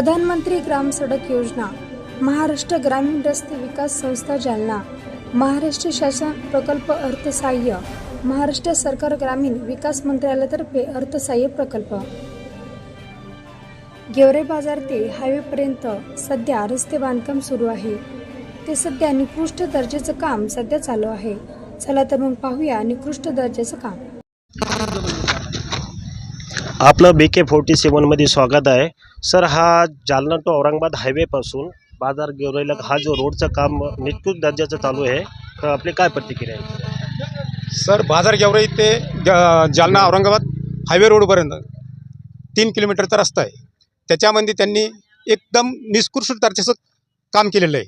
प्रधानमंत्री ग्राम सडक योजना महाराष्ट्र ग्रामीण रस्ते विकास संस्था जालना महाराष्ट्र शासन प्रकल्प अर्थसहाय्य महाराष्ट्र सरकार ग्रामीण विकास मंत्रालयातर्फे अर्थसहाय्य प्रकल्प. गेवरे बाजार ते हायवेपर्यंत सध्या रस्ते बांधकाम सुरू आहे. ते सध्या निकृष्ट दर्जाचं काम सध्या चालू आहे. चला तर मग पाहूया निकृष्ट दर्जाचं काम. आपलं बी के फोर्टी सेवनमध्ये स्वागत आहे. सर हा जालना टू औरंगाबाद हायवेपासून बाजार गेवराईला हा जो रोडचं काम निकृष्ट दर्जाचं चालू आहे. तर आपली काय प्रतिक्रिया आहे? सर बाजार गेवराई ते जालना औरंगाबाद हायवे रोडपर्यंत तीन किलोमीटरचा रस्ता आहे. त्याच्यामध्ये त्यांनी एकदम निष्कृष्ट दर्जाचं काम केलेलं आहे.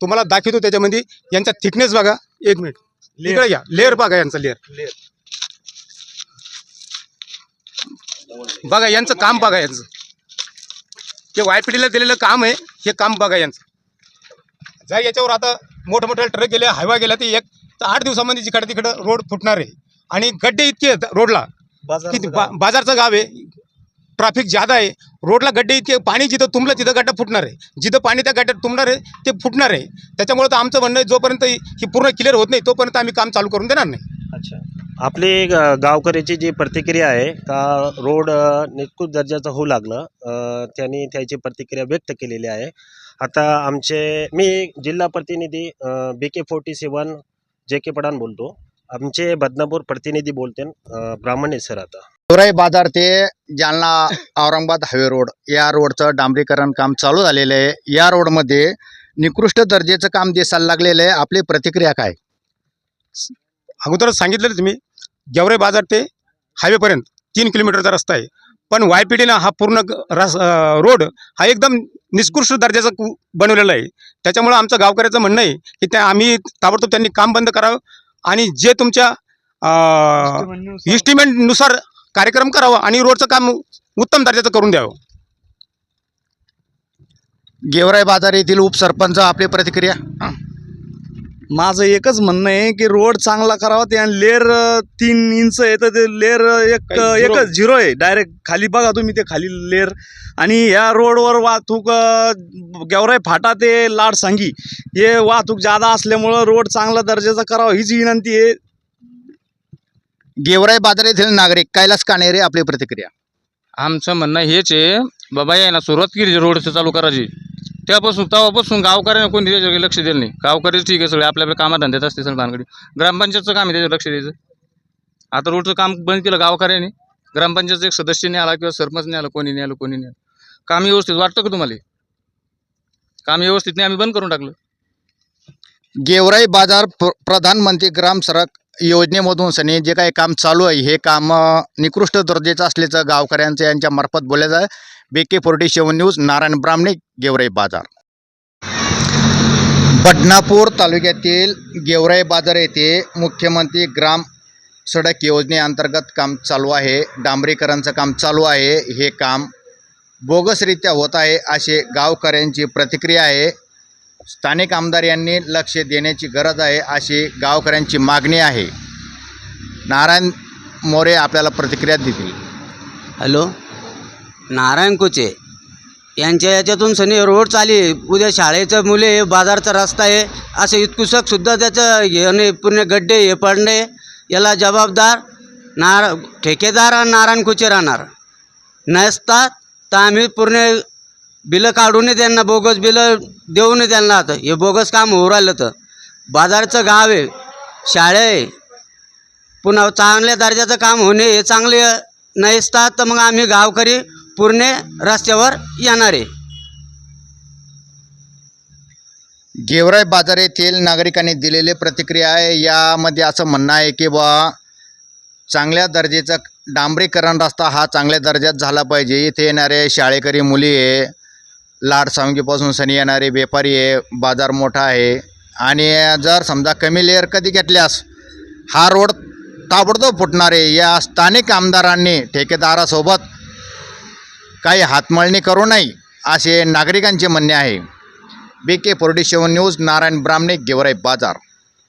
तुम्हाला दाखवतो त्याच्यामध्ये यांचा थिकनेस बघा. एक मिनिट इकडे घ्या. लेअर बघा यांचा लेअर बघा यांचं काम बघा यांचं. जे वायपीडीला दिलेलं काम आहे हे काम बघा यांचं. जर याच्यावर आता मोठमोठे ट्रक गेले हायवा गेला ते एक तर आठ दिवसामध्ये जिकडे तिकडं रोड फुटणार आहे. आणि गड्डे इतके आहेत रोडला. की बाजारचं गाव आहे. ट्रॅफिक जादा आहे. रोडला गड्डे इतके पाणी जिथं तुंबलं तिथं गड्डा फुटणार आहे. जिथं पाणी त्या गड्ड्यात तुंबणार आहे ते फुटणार आहे. त्याच्यामुळे तर आमचं म्हणणं आहे जोपर्यंत ही ही पूर्ण क्लिअर होत नाही तोपर्यंत आम्ही काम चालू करून देणार नाही. अच्छा. आपली ग- गावकऱ्याची जी प्रतिक्रिया आहे का रोड अ, दर्जाचं होऊ लागलं त्यांनी त्याची प्रतिक्रिया व्यक्त केलेली आहे. आता आमचे मी जिल्हा प्रतिनिधी बी के फोर्टी सेवन जे के पडान बोलतो. आमचे बदनापूर प्रतिनिधी बोलते ब्राह्मण ब्राह्मणे सर आता. सुराई बाजार ते जालना औरंगाबाद हायवे रोड या रोडचं डांबरीकरण काम चालू झालेलं आहे. या रोडमध्ये निकृष्ट दर्जेचं काम दिसायला लागलेलं आहे आपली प्रतिक्रिया काय? अगोदरच सांगितलं तुम्ही गेवरे बाजार ते हायवेपर्यंत तीन किलोमीटरचा रस्ता आहे. पण वाय पिढीला हा पूर्ण रस रोड हा एकदम निष्कृष्ट दर्जाचा बनवलेला आहे. त्याच्यामुळं आमचं गावकऱ्याचं म्हणणं आहे की त्या आम्ही ताबडतोब त्यांनी काम बंद करावं आणि जे तुमच्या इस्टिमेंटनुसार कार्यक्रम करावा आणि रोडचं काम उत्तम दर्जाचं करून द्यावं. गेवराई बाजार येथील उपसरपंच आपली प्रतिक्रिया. माझं एकच म्हणणं आहे की रोड चांगला करावा ते आणि लेअर तीन इंच आहे तर ते लेअर एक. एकच झिरो आहे. डायरेक्ट खाली बघा तुम्ही ते खाली लेअर. आणि ह्या रोडवर वाहतूक अं, गेवराई फाटा ते लाडसांगी हे वाहतूक जादा असल्यामुळं रोड चांगला दर्जाचा करावा हीच विनंती आहे. गेवराई बाजार येथील नागरिक कैलास काणेरे आपली प्रतिक्रिया. आमचं म्हणणं हेच आहे बाबा आहे ना सुरुवात केली रोडचं चालू करायची. तेव्हापासून तेव्हापासून गावकऱ्यांना कोणी त्याच्याकडे लक्ष दिलं नाही. गावकरी ठीक आहे सगळे आपल्या आपल्या कामात धंद्यात असते सगळं भानगडी ग्रामपंचायतचं काम आहे त्याच्यावर लक्ष द्यायचं. आता रोडचं काम बंद केलं गावकऱ्यांनी. ग्रामपंचायतचं एक सदस्य नाही आला किंवा सरपंच नाही आला कोणी नाही आलं कोणी नाही आलं. काम व्यवस्थित वाटतं का तुम्हाला? काम व्यवस्थित नाही आम्ही बंद करून टाकलं. गेवराई बाजार प्र- प्रधानमंत्री ग्राम सडक योजनेमधून सनी जे काही काम चालू आहे हे काम निकृष्ट दर्जेचं असल्याचं गावकऱ्यांचं यांच्या मार्फत बोलायचं आहे बेके forty seven news Narayan Brahmane Georai बाजार. बदनापूर तालुक्यातील गेवराई बाजार येथे मुख्यमंत्री ग्राम सडक योजनेअंतर्गत काम चालू आहे. डांबरीकरणचं काम चालू आहे. हे काम बोगसरित्या होत आहे असे गावकऱ्यांची प्रतिक्रिया आहे. स्थानिक आमदार यांनी लक्ष देण्याची गरज आहे अशी गावकऱ्यांची मागणी आहे. नारायण मोरे आपल्याला प्रतिक्रिया देतील. हॅलो. नारायण कुचे. यांच्या याच्यातून सनी रोड चाली. उद्या शाळेचं मुले बाजारचा रस्ता आहे. असं इतकुसकसुद्धा त्याचं हे नाही पूर्ण गड्डे हे पडणे. याला जबाबदार नार ठेकेदार आणि नारायण कुचे राहणार. नसतात तर आम्ही पूर्ण बिलं काढून त्यांना बोगस बिलं देऊन त्यांना आता हे बोगस काम होऊ राहिलं तर. बाजारचं गाव आहे शाळे आहे. पुन्हा चांगल्या दर्जाचं काम होणे हे चांगले नसतात तर मग आम्ही गावकरी पूर्ण रस्त्यावर येणार. आहे गेवराई बाजार येथील नागरिकांनी दिलेली प्रतिक्रिया आहे. यामध्ये असं म्हणणं आहे की बा चांगल्या दर्जाचा डांबरीकरण रस्ता हा चांगल्या दर्जात झाला पाहिजे. इथे येणारे शाळेकरी मुली आहे लाडसावंगीपासून सनी येणारे व्यापारी आहे बाजार मोठा आहे. आणि जर समजा कमी लेअर कधी घेतल्यास हा रोड ताबडतोब फुटणार आहे. या स्थानिक आमदारांनी ठेकेदारासोबत काही हातमळणी करू नये असे नागरिकांचे म्हणणे आहे. B K forty seven news Narayan Bramhane Georai बाजार.